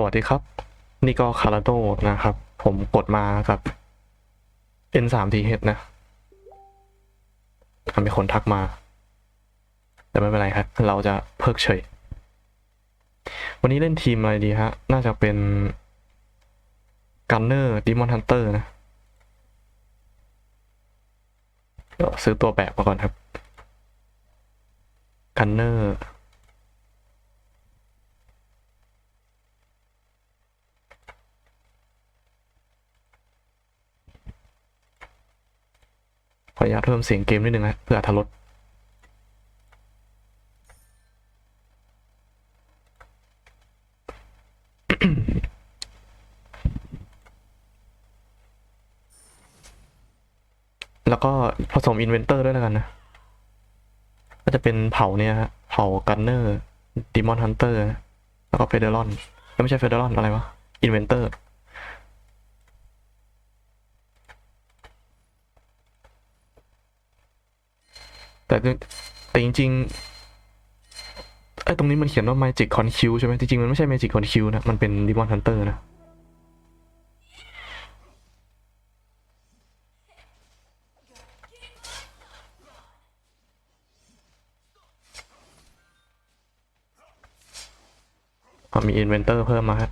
สวัสดีครับ นี่ก็คาราโดนะครับ ผมกดมากับ N3TH นะอะมีคนทักมา แต่ไม่เป็นไรครับ เราจะเพิกเฉย วันนี้เล่นทีมอะไรดีฮะ น่าจะเป็นกันเนอร์ดิมอนฮันเตอร์นะเดี๋ยวซื้อตัวแบบมาก่อนครับกันเนอร์ ขออนุญาตเพิ่มเสียงเกมนิดนึงนะเพื่ออรรถรสแล้วก็ผสมอินเวนเตอร์ด้วยแล้วกันนะ ก็จะเป็นเผาเนี่ยฮะเผากันเนอร์ดิมอนฮันเตอร์แล้วก็เฟเดรอนไม่ใช่เฟเดรอนอะไรวะอินเวนเตอร์ แต่แต่จริงๆไอ้ตรงนี้มันเขียนว่า Magic Con Q ใช่ไหมจริงๆ มันไม่ใช่ Magic Con Q นะ มันเป็น Demon Hunter นะอะมี Inventor เพิ่มมาฮะ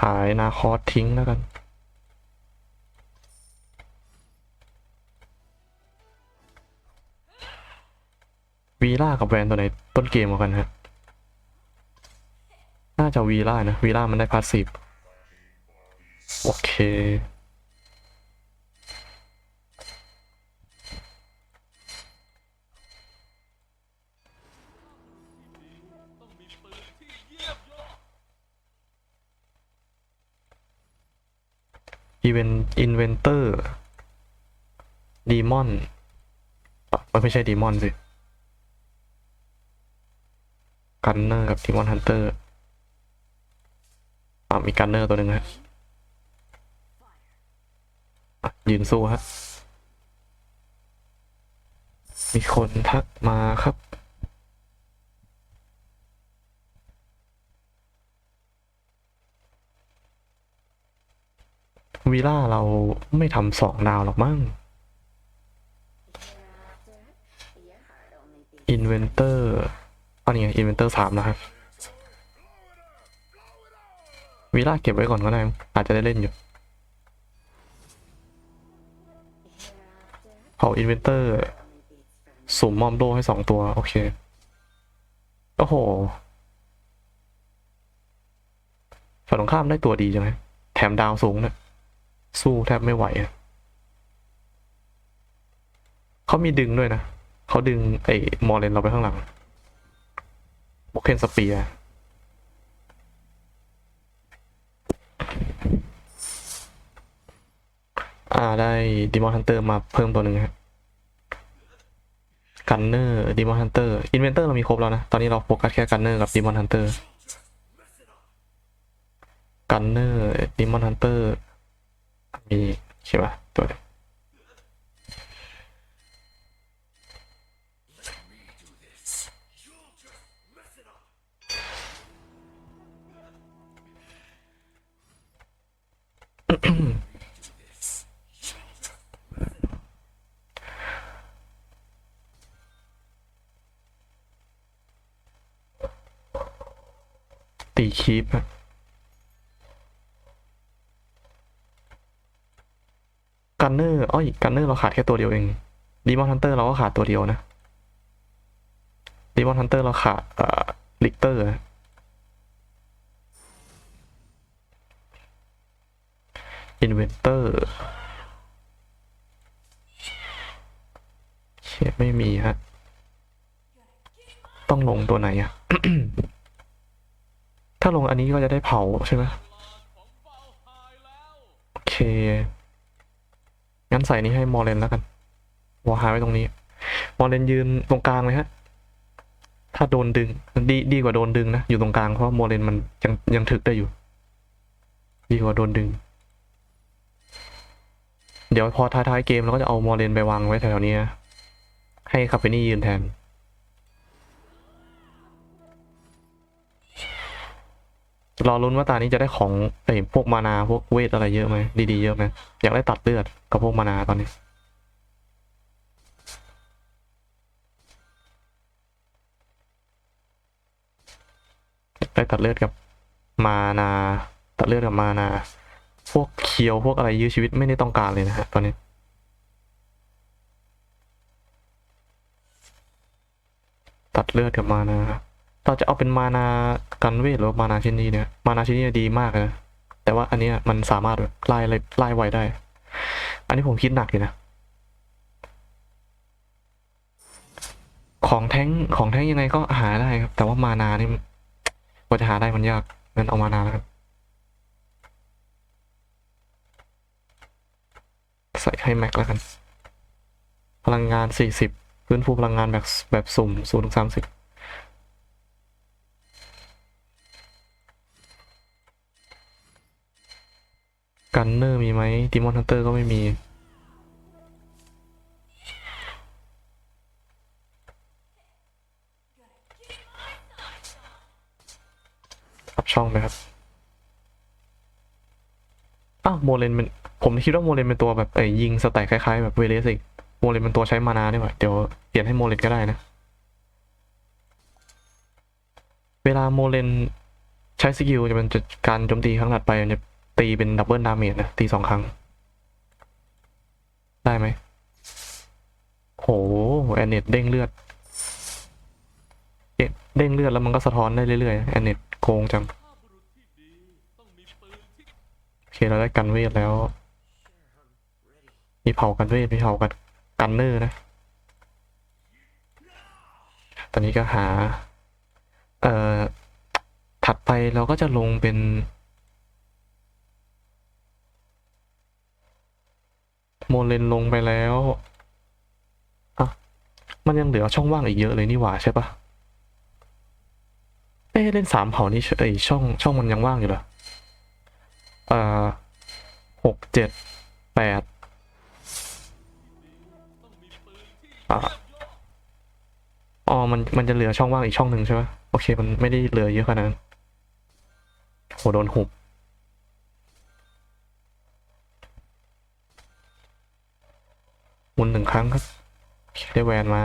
ขายนาคอสทิ้งแล้วกัน วีล่ากับแวนตัวไหนต้นเกมเหมือนกันฮะ น่าจะวีล่านะ วีล่ามันได้พาสซีฟโอเค อีเวนอินเวนเตอร์ดีมอนมันไม่ใช่ดีมอนสิกันเนอร์กับดีมอนฮันเตอร์อ่ามีกันเนอร์ตัวหนึ่งฮะอะยืนสู้ฮะ มีคนทักมาครับ วีล่าเราไม่ทำสองดาวหรอกมั้งอินเวนเตอร์อันนี้อินเวนเตอร์สามนะครับวีล่าเก็บไว้ก่อนก็ได้อาจจะได้เล่นอยู่เผาอินเวนเตอร์สุ่มมอมโดให้สองตัว โอเค โอ้โหฝ่ายตรงข้ามได้ตัวดีจังเลยแถมดาวสูงเนะ สู้แทบไม่ไหวอะเขามีดึงด้วยนะเขาดึงไอ้มอร์เลนเราไปข้างหลังโบเคนสเปียร์อ่าได้ดิมอนฮันเตอร์มาเพิ่มตัวหนึ่งฮะกันเนอร์ดิมอนฮันเตอร์อินเวนเตอร์เรามีครบแล้วนะ ตอนนี้เราโฟกัสแค่กันเนอร์กับดิมอนฮันเตอร์กันเนอร์ดิมอนฮันเตอร์ มีใช่ป่ะตัวเดียวตีคีปอะ กันเนอร์อ้อยกันเนอร์เราขาดแค่ตัวเดียวเองดีมอนฮันเตอร์เราก็ขาดตัวเดียวนะดีมอนฮันเตอร์เราขาดเอ่อลิกเตอร์อินเวนเตอร์เชียไม่มีฮะ ต้องลงตัวไหนอะ ถ้าลงอันนี้ก็จะได้เผาใช่ไหมโอเค งั้นใส่นี้ให้มอร์เลนแล้วกันวอหายไว้ตรงนี้ มอร์เลนยืนตรงกลางเลยฮะ ถ้าโดนดึง ดีดีกว่าโดนดึงนะ อยู่ตรงกลางเพราะมอร์เลนมันยังยังถึกได้อยู่ ดีกว่าโดนดึง เดี๋ยวพอท้ายๆเกมเราก็จะเอามอร์เลนไปวางไว้แถวๆนี้นะให้คาเฟนี่ยืนแทน รอลุ้นว่าตานี้จะได้ของไอ้พวกมานาพวกเวทอะไรเยอะไหมดีๆเยอะไหมอยากได้ตัดเลือดกับพวกมานาตอนนี้ได้ตัดเลือดกับมานา ตัดเลือดกับมานา พวกเคียวพวกอะไรยื้อชีวิตไม่ได้ต้องการเลยนะฮะตอนนี้ตัดเลือดกับมานา เราจะเอาเป็นมานากันเวทหรือมานาชินนี้เนี่ยมานาชินนี้ดีมากนะแต่ว่าอันนี้มันสามารถแบบไล่ไล่ไวได้ อันนี้ผมคิดหนักอยู่นะ ของแท้งของแท้งยังไงก็หาได้ครับ แต่ว่ามานานี่กว่าจะหาได้มันยากงั้นเอามานาแล้วครับใส่ให้แม็กแล้วกัน พลังงานสี่สิบพื้นฟูพลังงานแบบแบบสุ่มศูนย์สามสิบ กันเนอร์มีไหมดิมอนฮันเตอร์ก็ไม่มีอับช่องไหมครับ อ้าวโมเลนเป็นผมคิดว่าโมเลนเป็นตัวแบบไอ้ยิงสแต็กคล้ายๆแบบเวเลสอีกโมเลนเป็นตัวใช้มานาได้ไหมเดี๋ยวเปลี่ยนให้โมเลนก็ได้นะ เวลาโมเลนใช้สกิลจะเป็นจะการโจมตีครั้งถัดไปจะ ตีเป็นดับเบิลดาเมจนะ ตีสองครั้ง ได้ไหมโหแอนเนตเด้งเลือดเด้งเลือดแล้วมันก็สะท้อนได้เรื่อยๆแอนเนตโกงจัง โอเค เราได้กันเวทแล้ว มีเผากันเวท มีเผากันกันเนอร์นะ ตอนนี้ก็หา เอ่อ ถัดไปเราก็จะลงเป็น โมเลนลงไปแล้วอะมันยังเหลือช่องว่างอีกเยอะเลยนี่หว่าใช่ปะเอ้เล่นสามเผ่านี่เอ้ยช่องช่องมันยังว่างอยู่เหรอเอ่อหกเจ็ดแปดอ่าอ๋อมันมันจะเหลือช่องว่างอีกช่องหนึ่งใช่ไหมโอเค มันไม่ได้เหลือเยอะขนาดนั้นโหโดนหุบ มุนหนึ่งครั้งครับ ได้แวนมา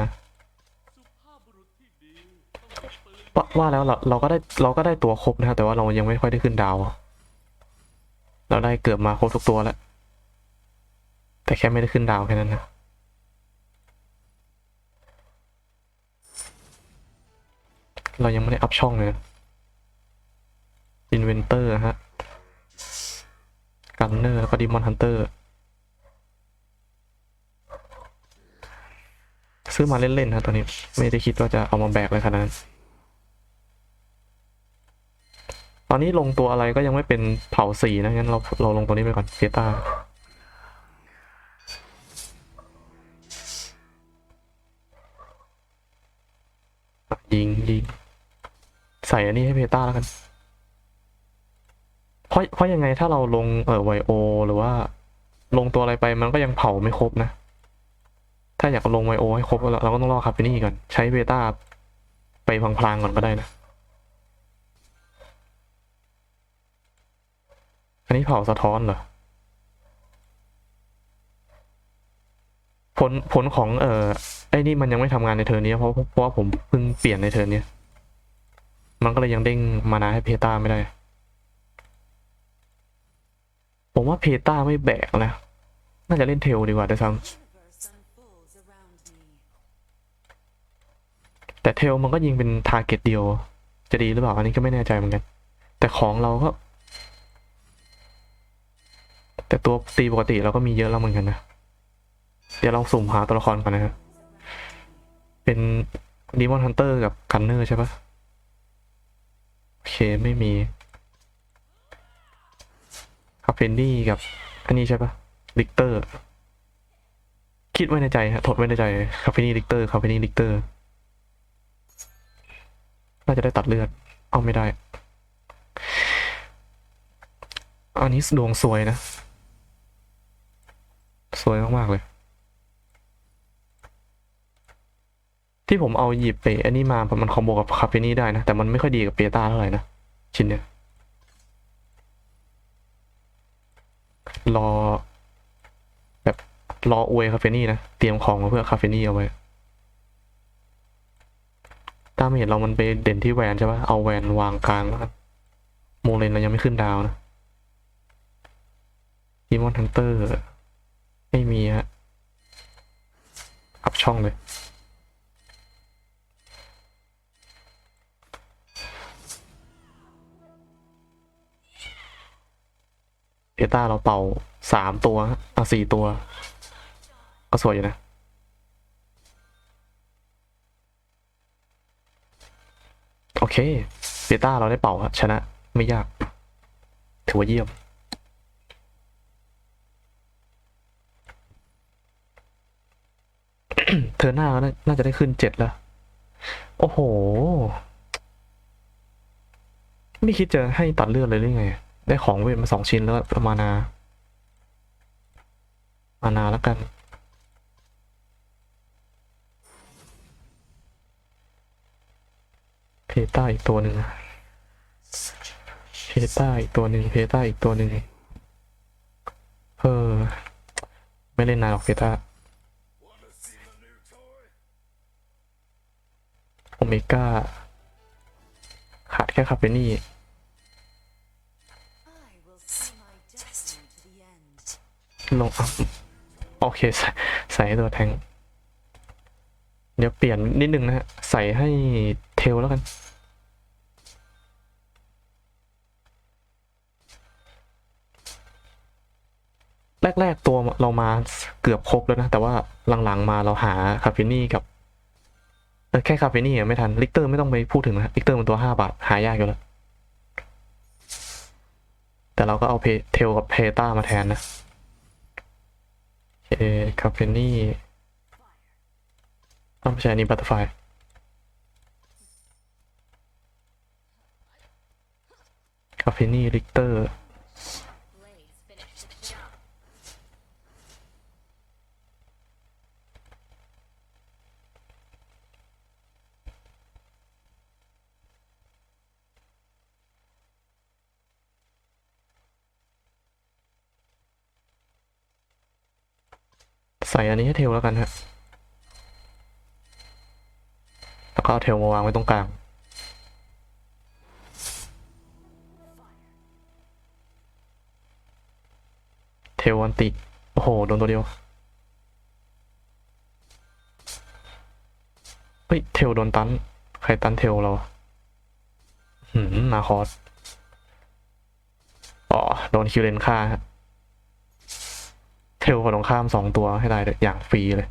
ว่าว่าแล้วเราเราก็ได้เราก็ได้ตัวครบนะครับแต่ว่าเรายังไม่ค่อยได้ขึ้นดาว เราได้เกือบมาครบทุกตัวแล้ว แต่แค่ไม่ได้ขึ้นดาวแค่นั้นนะเรายังไม่ได้อัพช่องเลยอินเวนเตอร์ฮะกันเนอร์แล้วก็ดิมอนฮันเตอร์ ซื้อมาเล่นๆนะตัวนี้ไม่ได้คิดว่าจะเอามาแบกเลยขนาดนั้นตอนนี้ลงตัวอะไรก็ยังไม่เป็นเผาสีนะงั้นเราเราลงตัวนี้ไปก่อนเฟต้ายิงยิงใส่อันนี้ให้เพต้าแล้วกัน เพราะเพราะยังไงถ้าเราลงเออไวโอ หรือว่า ลงตัวอะไรไปมันก็ยังเผาไม่ครบนะ ถ้าอยากลงไวโอให้ครบเราก็ต้องรอคาเฟนี่ก่อนใช้เบต้าไปพลางๆก่อนก็ได้นะ อันนี้เผาสะท้อนเหรอ ผลผลของเอ่อไอ้นี่มันยังไม่ทำงานในเทอร์นี้เพราะเพราะว่าผมเพิ่งเปลี่ยนในเทอร์นี้มันก็เลยยังเด้งมานาให้เพต้าไม่ได้ ผมว่าเพต้าไม่แบกนะ น่าจะเล่นเทลดีกว่าด้วยซ้ universe แต่เทลมันก็ยิงเป็นทาร์เก็ตเดียว จะดีหรือเปล่า อันนี้ก็ไม่แน่ใจเหมือนกัน แต่ของเราก็ แต่ตัวตีปกติเราก็มีเยอะแล้วเหมือนกันนะ เดี๋ยวเราสุ่มหาตัวละครก่อนนะครับเป็นดีมอนฮันเตอร์กับกันเนอร์ใช่ปะโอเคไม่มีคาเฟนนี่กับ อันนี้ใช่ปะลิกเตอร์ คิดไว้ในใจฮะทดไว้ในใจคาเฟนี่ลิกเตอร์คาเฟนี่ลิกเตอร์ น่าจะได้ตัดเลือด เอาไม่ได้ อันนี้ดวงสวยนะ สวยมาก ๆ เลย ที่ผมเอาหยิบไปอันนี้มามันคอมโบกับคาเฟนี่ได้นะ แต่มันไม่ค่อยดีกับเปต้าเท่าไหร่นะ ชิ้นเนี้ย รอ แบบรออวยคาเฟนี่นะ เตรียมของมาเพื่อคาเฟนี่เอาไว้ ตามเห็นเรามันไปเด่นที่แวนใช่ปะเอาแวนวางกลางแล้วกันโมเลนเรายังไม่ขึ้นดาวนะดีมอนทันเตอร์ไม่มีฮะอับช่องเลย เอต้าเราเป่าสามตัวอะสี่ตัว ก็สวยอยู่นะ เคเบต้าเราได้เป่าชนะไม่ยาก ถือว่าเยี่ยม เธอหน้าก็น่าจะได้ขึ้นเจ็ดแล้ว โอ้โห ไม่คิดจะให้ตัดเลือดเลยหรือไง ได้ของเวทมาสองชิ้นแล้วประมาณนา มานาแล้วกัน เพต้าอีกตัวหนึ่งเพต้าอีกตัวหนึ่งเพต้าอีกตัวหนึ่งเออ ไม่เล่นนานหรอกเพต้าโอเมก้าขาดแค่คาเฟนี่ลงอโอเคใส่ใส่ให้ตัวแทง เดี๋ยวเปลี่ยนนิดนึงนะฮะ ใส่ให้เทลแล้วกัน แรก ๆ ตัวเรามาเกือบครบแล้วนะ แต่ว่าหลังๆมาเราหาคาเฟนี่กับแค่คาเฟนี่ไม่ทันลิกเตอร์ไม่ต้องไปพูดถึงนะลิกเตอร์มันตัวห้าบาท หายากอยู่แล้ว แต่เราก็เอาเทลกับเพต้ามาแทนนะโอเคคาเฟนี่อ้าวไม่ใช่อันนี้บัตเตอร์ไฟคาเฟนี่ลิกเตอร์ Blaze finished the job. ใส่อันนี้ให้เทล แล้วกันฮะ แล้วก็เอาเทลมาวางไว้ตรงกลางเทลอันติ โอ้โห โดนตัวเดียว เฮ้ย เทลโดนตัน ใครตันเทลเราหืมนาคอสอ๋อ โดนคิวเลนฆ่าฮะ เทลกับตรงข้ามสองตัวให้ได้เลยอย่างฟรีเลย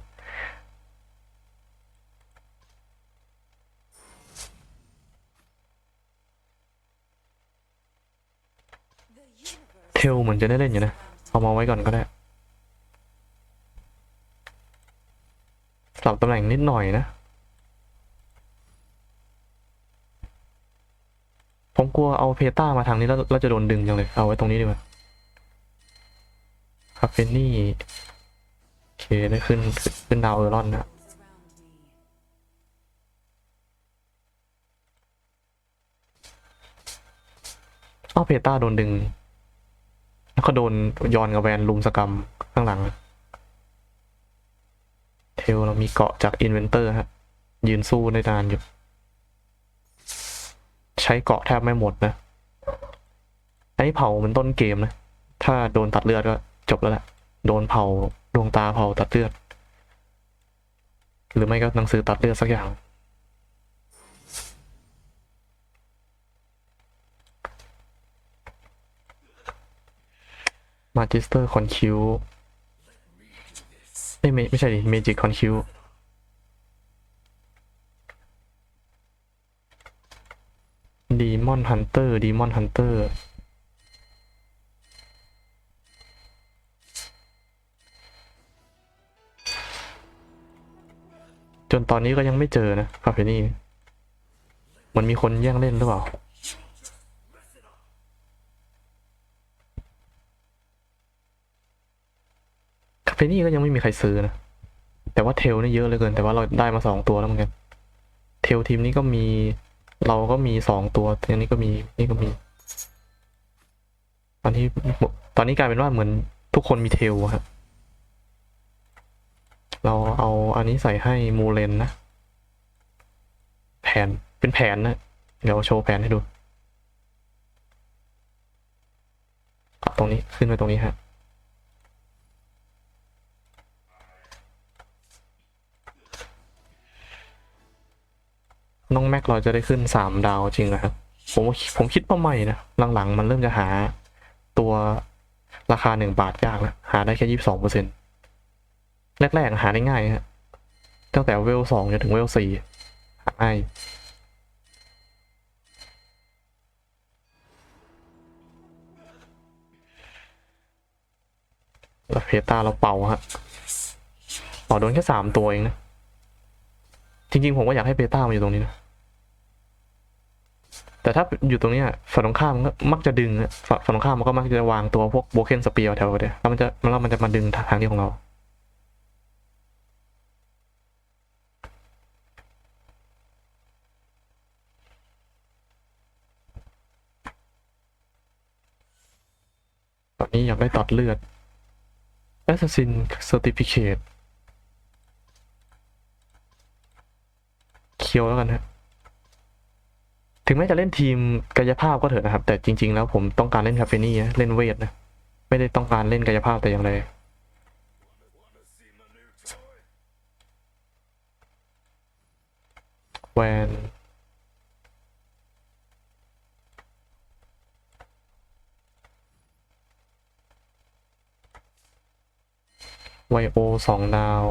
เทลเหมือนจะได้เล่นอยู่นะ เอามาไว้ก่อนก็ได้สลับตำแหน่งนิดหน่อยนะผมกลัวเอาเพต้ามาทางนี้แล้วแล้วจะโดนดึงจังเลย เอาไว้ตรงนี้ดีกว่าาเฟนี่โอเคได้ขึ้นขึ้นดาวเออรอนนะอ้าวเพต้าโดนดึง แล้วก็โดนยอนกับแวนลุมสกรรมข้างหลัง เทลเรามีเกาะจากอินเวนเตอร์ฮะ ยืนสู้ได้นานอยู่ ใช้เกาะแทบไม่หมดนะไอ้เผามันต้นเกมนะ ถ้าโดนตัดเลือดก็ จบแล้วแหละ โดนเผาดวงตาเผาตัดเลือด หรือไม่ก็หนังสือตัดเลือดสักอย่าง มาจิสเตอร์คอนคิวไม่ไม่ใช่ดิเมจิกคอนคิวดีมอนฮันเตอร์ดีมอนฮันเตอร์ จนตอนนี้ก็ยังไม่เจอนะคาเฟนี่มันมีคนแย่งเล่นหรือเปล่า คาเฟนี่ก็ยังไม่มีใครซื้อนะ แต่ว่าเทลนี่เยอะเหลยเกิน แต่ว่าเราได้มาสองตัวแล้วเหมือนกัน เทลทีมนี้ก็มี เราก็มีสองตัวอันนี้ก็มี นี่ก็มี ตอนนี้ตอนนี้กลายเป็นว่าเหมือนทุกคนมีเทลอะครับ เราเอาอันนี้ใส่ให้มูเลนนะ แผนเป็นแผนนะ เดี๋ยวโชว์แผนให้ดูตรงนี้ขึ้นไปตรงนี้ฮะน้องแม็กเราจะได้ขึ้นสามดาวจริงนะครับผมผมคิดว่าไม่นะหลังๆ มันเริ่มจะหาตัวราคาหนึ่งบาทยากแล้วหาได้แค่ยี่สิบสองเปอร์เซ็น แรกๆหาได้ง่ายฮะตั้งแต่เวลสองจนถึงเวลสี่หาง่ายแล้วเพตาเราเป่าฮะเป่าโดนแค่สามตัวเองนะ จริงๆ ผมก็อยากให้เบต้ามาอยู่ตรงนี้นะ แต่ถ้าอยู่ตรงนี้ฝั่งตรงข้ามมันก็มักจะดึงฝั่งตรงข้ามมันก็มักจะวางตัวพวกโบเคนสเปียร์แถวเดียวแล้วมันจะแล้วมันจะมาดึงทางนี้ของเรา นี้อยากได้ตัดเลือด Assassin Certificate เคียวแล้วกันฮะถึงแม้จะเล่นทีมกายภาพก็เถอะนะครับ แต่จริง ๆ แล้วผมต้องการเล่นคาเฟนี่เล่นเวทนะ ไม่ได้ต้องการเล่นกายภาพแต่อย่างใดแวน ไวโอสองดาว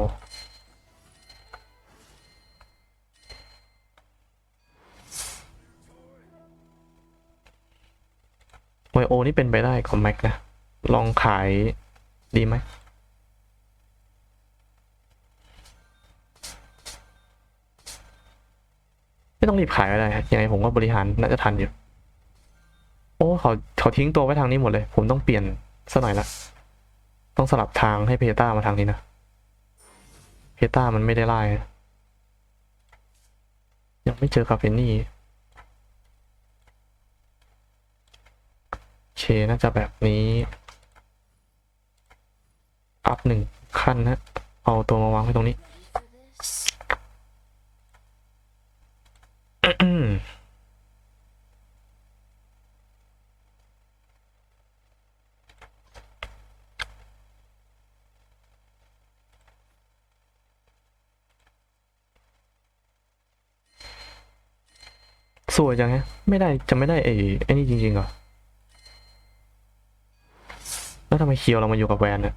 ไวโอนี่เป็นไปได้ของแม็กนะ ลองขายดีไหมไม่ต้องรีบขายก็ได้ยังไงผมก็บริหารน่าจะทันอยู่ โอ้เขาเขาทิ้งตัวไว้ทางนี้หมดเลย ผมต้องเปลี่ยนสักหน่อยละ ต้องสลับทางให้เพต้ามาทางนี้นะ เพต้ามันไม่ได้ไล่ยังไม่เจอคาเฟนี่เคน่าจะแบบนี้ อัพหนึ่งขั้นนะ เอาตัวมาวางไว้ตรงนี้ วยจังฮะไม่ได้จะไม่ได้ไอ้ไอ้นี่จริงๆเหรอแล้วทำไมเคียวเรามาอยู่กับแวนเนี่ย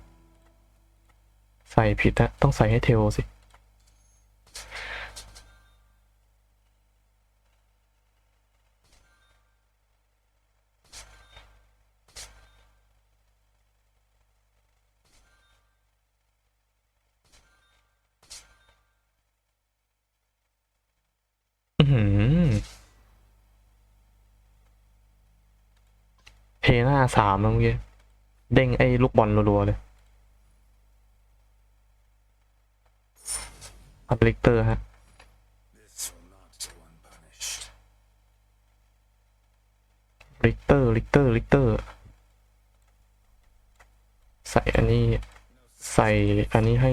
ใส่ผิดนะต้องใส่ให้เทลสิอือ เทหน้าสามแล้วเมื่อกี้เด้งไอ้ลูกบอลรัวๆเลยอัพลิกเตอร์ฮะลิกเตอร์ลิกเตอร์ลิกเตอร์ ใส่อันนี้ ใส่อันนี้ให้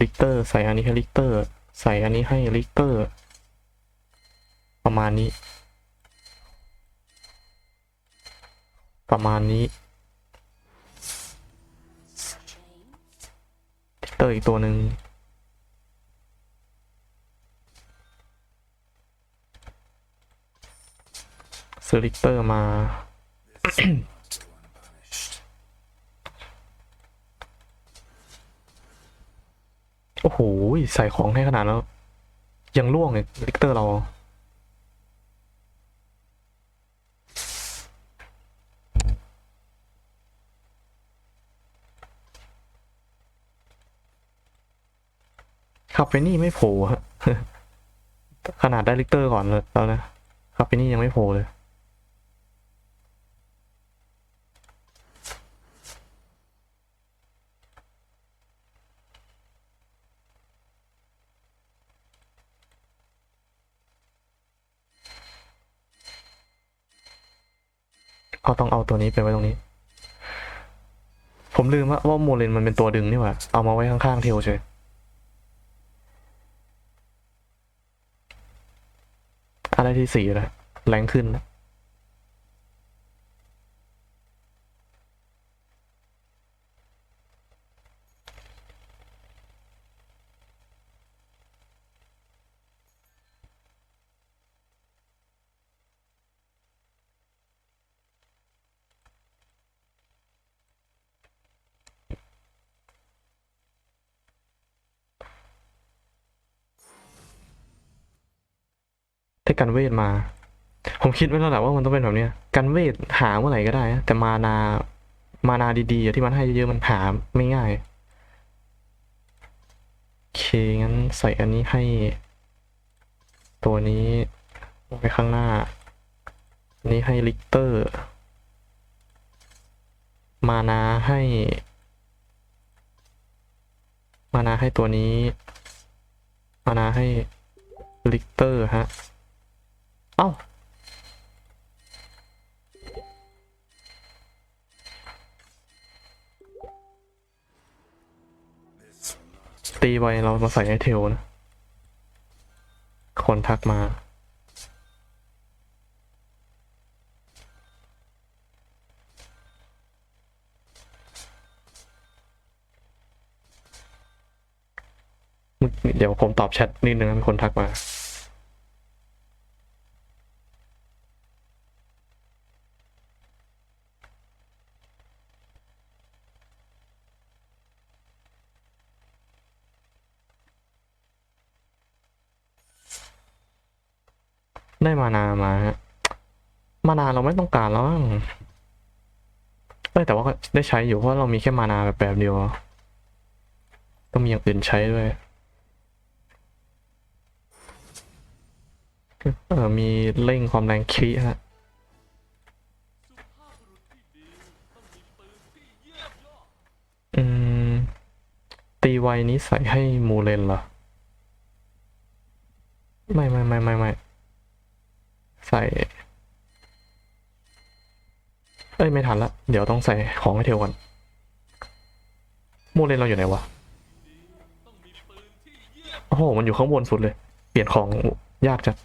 ลิกเตอร์ ใส่อันนี้ให้ลิกเตอร์ ใส่อันนี้ให้ลิกเตอร์ ประมาณนี้ ประมาณนี้ Change. ลิกเตอร์อีกตัวหนึ่งซื้อลิกเตอร์มาโอ้โห ใส่ของให้ขนาดแล้ว ยังล่วงเลยลิกเตอร์เรา เปนี่ไม่โผล่ฮะขนาดได้ลิเตอร์ก่อนเลยแล้วนะคาเปนี่ยังไม่โผล่เลยเอาต้องเอาตัวนี้ไปไว้ตรงนี้ ผมลืมว่าว่าโมเลนมันเป็นตัวดึงนี่หว่า เอามาไว้ข้างๆเทลเฉย ได้ที่สี่แล้วแรงขึ้น กันเวทมา ผมคิดไว้แล้วแหละว่ามันต้องเป็นแบบเนี้ยกันเวทหาเมื่อไหร่ก็ได้ แต่มานา มานาดีๆที่มันให้เยอะๆมันหาไม่ง่ายโอเคงั้นใส่อันนี้ให้ ตัวนี้ไว้ข้างหน้า อันนี้ให้ลิกเตอร์ มานาให้ มานาให้ตัวนี้ มานาให้ลิกเตอร์ฮะ เอ้าตีไวเรามาใส่ไอเทลนะ คนทักมาเดี๋ยวผมตอบแชทนิดนึงนะมีคนทักมา ได้มานามาฮะมานาเราไม่ต้องการแล้วมั้งเอ้แต่ว่าได้ใช้อยู่เพราะเรามีแค่มานาแบบแบบเดียวต้องมีอย่างอื่นใช้ด้วยเออมีเร่งความแรงคีฮะอืม ตีไวนี้ใส่ให้มูเลนเหรอ ไม่ไม่ไม่ไม่ไม่ ใส่เอ้ยไม่ทันละเดี๋ยวต้องใส่ของให้เทลก่อนมูเลนเราอยู่ไหนวะโอ้โหมันอยู่ข้างบนสุดเลย เปลี่ยนของยากจัด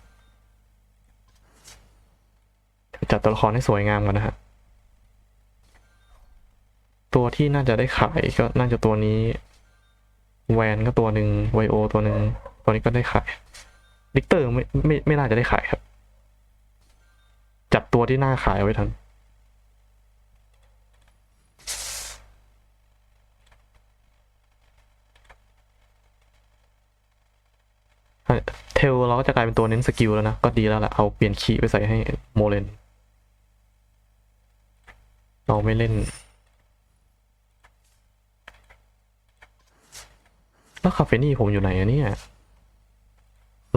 จัดตัวละครให้สวยงามกันนะฮะตัวที่น่าจะได้ขายก็น่าจะตัวนี้ แวนก็ตัวหนึ่งไวโอตัวหนึ่งตัวนี้ก็ได้ขายลิกเตอร์ไม่ไม่ไม่น่าจะได้ขายครับ จับตัวที่น่าขายเอาไว้ทัน เทลเราก็จะกลายเป็นตัวเน้นสกิลแล้วนะ ก็ดีแล้วแหละเอาเปลี่ยนคีย์ไปใส่ให้โมเลน เราไม่เล่น แล้วคาเฟนี่ผมอยู่ไหนอะเนี่ย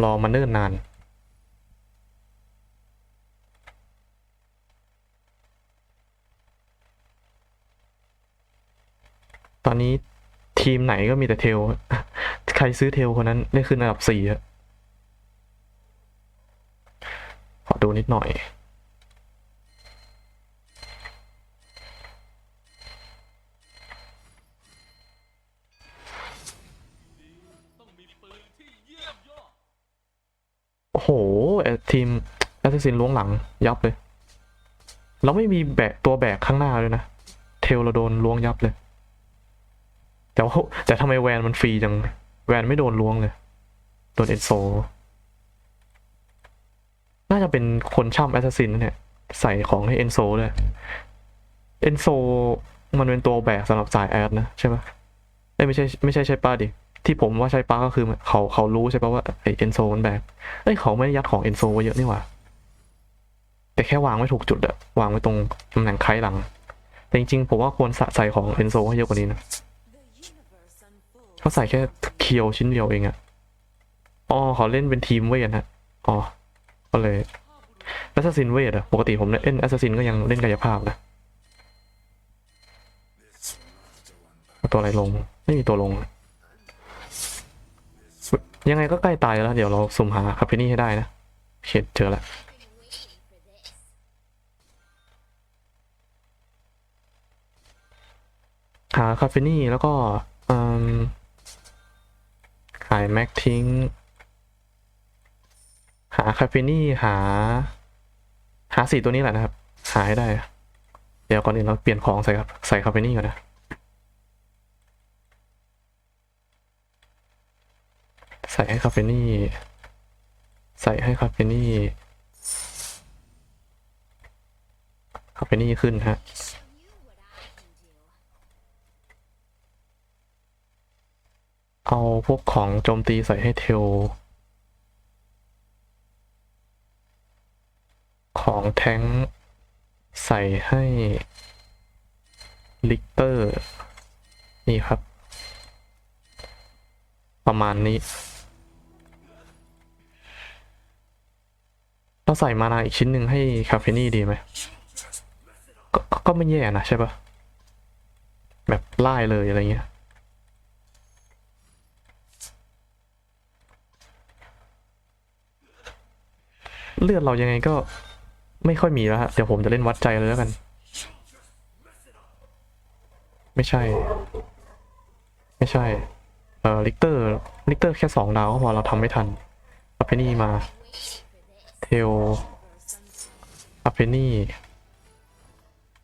รอมันเนิ่นนาน ตอนนี้ทีมไหนก็มีแต่เทล ใครซื้อเทลคนนั้นได้ขึ้นอันดับสี่อะขอดูนิดหน่อย โอ้โหเอ่อทีมแอสซิสินล้วงหลังยับเลย เราไม่มีแบกตัวแบกข้างหน้าเลยนะ เทลเราโดนล้วงยับเลย แต่ว่าแต่ทำไมแวนมันฟรีจัง แวนไม่โดนล้วงเลย โดนเอ็นโซ น่าจะเป็นคนช่ำแอสซัสซินนะเนี่ย ใส่ของให้เอนโซเลยเอนโซมันเป็นตัวแบกสำหรับสายแอดนะใช่ไหมเอ้ยไม่ใช่ไม่ใช่ใช่ป้าดิที่ผมว่าใช่ป้าก็คือเขาเขารู้ใช่ปะว่าไอเอนโซมันแบกเอ้ยเขาไม่ได้ยัดของเอนโซไว้เยอะนี่หว่า แต่แค่วางไม่ถูกจุดอะวางไว้ตรงตำแหน่งไคล้หลัง แต่จริงๆ ผมว่าควรใส่ของเอนโซให้เยอะกว่านี้นะ เขาใส่แค่เคียวชิ้นเดียวเองอะอ๋อเขาเล่นเป็นทีมเวทนะอ๋อก็เลยแอสซัสซินเวทอะปกติผมเล่นแอสซัสซินก็ยังเล่นกายภาพนะตัวอะไรลง ไม่มีตัวลง ยังไงก็ใกล้ตายแล้ว เดี๋ยวเราสุ่มหาคาเฟนี่ให้ได้นะเช็ดเจอละหาคาเฟนี่แล้วก็อืม ขายแม็กทิ้ง หาคาเฟนี่หา หาสีตัวนี้แหละนะครับ หาให้ได้ เดี๋ยวก่อนอื่นเราเปลี่ยนของใส่ครับใส่คาเฟนี่ก่อนนะใส่ให้คาเฟนี่ ใส่ให้คาเฟนี่คาเฟนี่ขึ้นฮะ พวกของโจมตีใส่ให้เทล ของแท้งใส่ให้ลิกเตอร์ นี่ครับ ประมาณนี้ เราใส่มานาอีกชิ้นหนึ่งให้คาเฟนี่ดีไหมกก็ก็ไม่แย่นะใช่ปะแบบไล่เลยอะไรเงี้ย เลือดเรายังไงก็ไม่ค่อยมีแล้วฮะ เดี๋ยวผมจะเล่นวัดใจเลยแล้วกัน ไม่ใช่ ไม่ใช่ เอ่อลิกเตอร์ลิกเตอร์แค่สองดาวก็พอเราทำไม่ทันอัพเพนี่มาเทลอัพเพนี่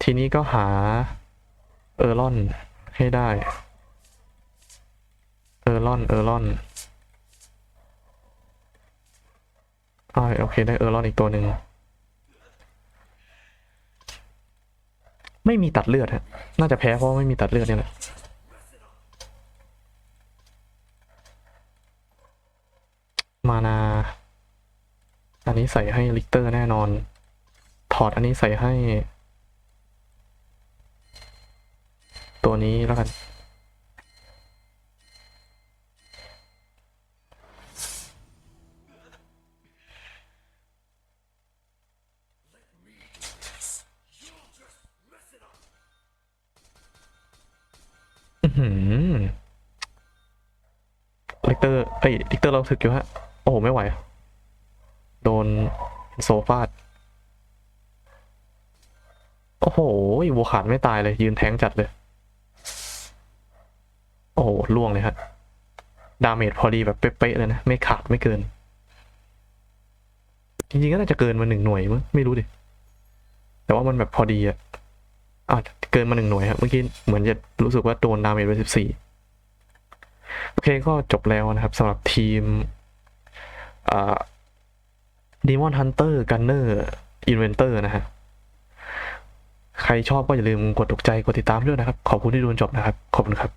ทีนี้ก็หา เออร์ลอนให้ได้ เออร์ลอน เออร์ลอน อ่าโอเคได้เออร์ลอนอีกตัวหนึ่งไม่มีตัดเลือดฮะน่าจะแพ้เพราะไม่มีตัดเลือดนี่แหละมานา อันนี้ใส่ให้ลิกเตอร์แน่นอน ถอดอันนี้ใส่ให้ ตัวนี้แล้วกัน ลิกเตอร์เอ้ยลิกเตอร์เราถึกอยู่ฮะ โอ้โห ไม่ไหว โดนโซฟาด โอ้โหวัวขาดไม่ตายเลย ยืนแทงจัดเลย โอ้โหล่วงเลยฮะ ดาเมจพอดีแบบเป๊ะๆเลยนะ ไม่ขาดไม่เกิน จริงๆก็น่าจะเกินมาหนึ่งหน่วยมั้งไม่รู้ดิ แต่ว่ามันแบบพอดีอะ อาจเกินมาหนึ่งหน่วยครับเมื่อกี้เหมือนจะรู้สึกว่าโดนดาเมจไปสิบสี่โอเคก็จบแล้วนะครับสำหรับทีมดีมอนฮันเตอร์กันเนอร์อินเวนเตอร์นะฮะใครชอบก็อย่าลืมกดถูกใจ กดติดตามด้วยนะครับ ขอบคุณที่ดูจนจบนะครับ ขอบคุณครับ